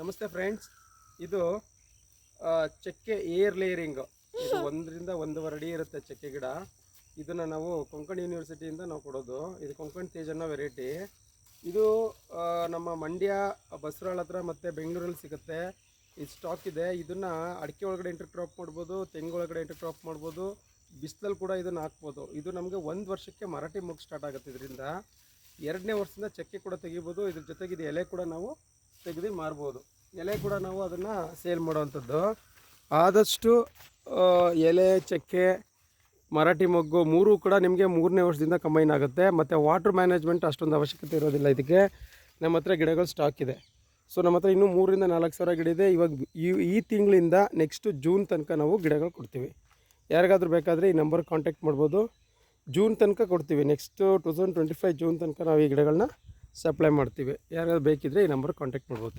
ನಮಸ್ತೆ ಫ್ರೆಂಡ್ಸ್, ಇದು ಚಕ್ಕೆ ಏರ್ ಲೇಯರಿಂಗ್. ಇದು ಒಂದರಿಂದ ಒಂದೂವರೆ ಅಡಿ ಇರುತ್ತೆ ಚಕ್ಕೆ ಗಿಡ. ಇದನ್ನು ನಾವು ಕೊಂಕಣ್ ಯೂನಿವರ್ಸಿಟಿಯಿಂದ ನಾವು ಕೊಡೋದು. ಇದು ಕೊಂಕಣ್ ತೇಜನ್ನ ವೆರೈಟಿ. ಇದು ನಮ್ಮ ಮಂಡ್ಯ ಬಸರಾಳ ಹತ್ರ ಮತ್ತು ಬೆಂಗಳೂರಲ್ಲಿ ಸಿಗುತ್ತೆ. ಇದು ಸ್ಟಾಕ್ ಇದೆ. ಇದನ್ನು ಅಡಿಕೆ ಒಳಗಡೆ ಇಂಟರ್ ಕ್ರಾಪ್ ಮಾಡ್ಬೋದು, ತೆಂಗು ಒಳಗಡೆ ಇಂಟರ್ ಕ್ರಾಪ್ ಮಾಡ್ಬೋದು, ಬಿಸಿಲಲ್ಲಿ ಕೂಡ ಇದನ್ನು ಹಾಕ್ಬೋದು. ಇದು ನಮಗೆ ಒಂದು ವರ್ಷಕ್ಕೆ ಮರಾಠಿ ಮುಗ್ ಸ್ಟಾರ್ಟ್ ಆಗುತ್ತೆ. ಇದರಿಂದ ಎರಡನೇ ವರ್ಷದಿಂದ ಚಕ್ಕೆ ಕೂಡ ತೆಗಿಬೋದು. ಇದ್ರ ಜೊತೆಗೆ ಇದು ಎಲೆ ಕೂಡ ನಾವು ತೆಗೆದು ಮಾರ್ಬೋದು. ಎಲೆ ಕೂಡ ನಾವು ಅದನ್ನು ಸೇಲ್ ಮಾಡುವಂಥದ್ದು. ಆದಷ್ಟು ಎಲೆ, ಚಕ್ಕೆ, ಮರಾಠಿ ಮೊಗ್ಗು ಮೂರೂ ಕೂಡ ನಿಮಗೆ ಮೂರನೇ ವರ್ಷದಿಂದ ಕಂಬೈನ್ ಆಗುತ್ತೆ. ಮತ್ತು ವಾಟರ್ ಮ್ಯಾನೇಜ್ಮೆಂಟ್ ಅಷ್ಟೊಂದು ಅವಶ್ಯಕತೆ ಇರೋದಿಲ್ಲ ಇದಕ್ಕೆ. ನಮ್ಮ ಹತ್ರ ಗಿಡಗಳು ಸ್ಟಾಕ್ ಇದೆ. ಸೊ ನಮ್ಮ ಹತ್ರ ಇನ್ನೂ ಮೂರರಿಂದ ನಾಲ್ಕು ಸಾವಿರ ಗಿಡ ಇದೆ. ಇವಾಗ ಈ ಈ ತಿಂಗಳಿಂದ ನೆಕ್ಸ್ಟ್ ಜೂನ್ ತನಕ ನಾವು ಗಿಡಗಳು ಕೊಡ್ತೀವಿ. ಯಾರಿಗಾದ್ರೂ ಬೇಕಾದರೆ ಈ ನಂಬರ್ ಕಾಂಟ್ಯಾಕ್ಟ್ ಮಾಡ್ಬೋದು. ಜೂನ್ ತನಕ ಕೊಡ್ತೀವಿ. Next to twenty five June ತನಕ ನಾವು ಈ ಗಿಡಗಳನ್ನ ಸಪ್ಲೈ ಮಾಡ್ತೀವಿ. ಯಾರಾದ್ರು ಬೇಕಿದ್ರೆ ಈ ನಂಬರ್ ಕಾಂಟ್ಯಾಕ್ಟ್ ಮಾಡ್ಬೋದು. ಥ್ಯಾಂಕ್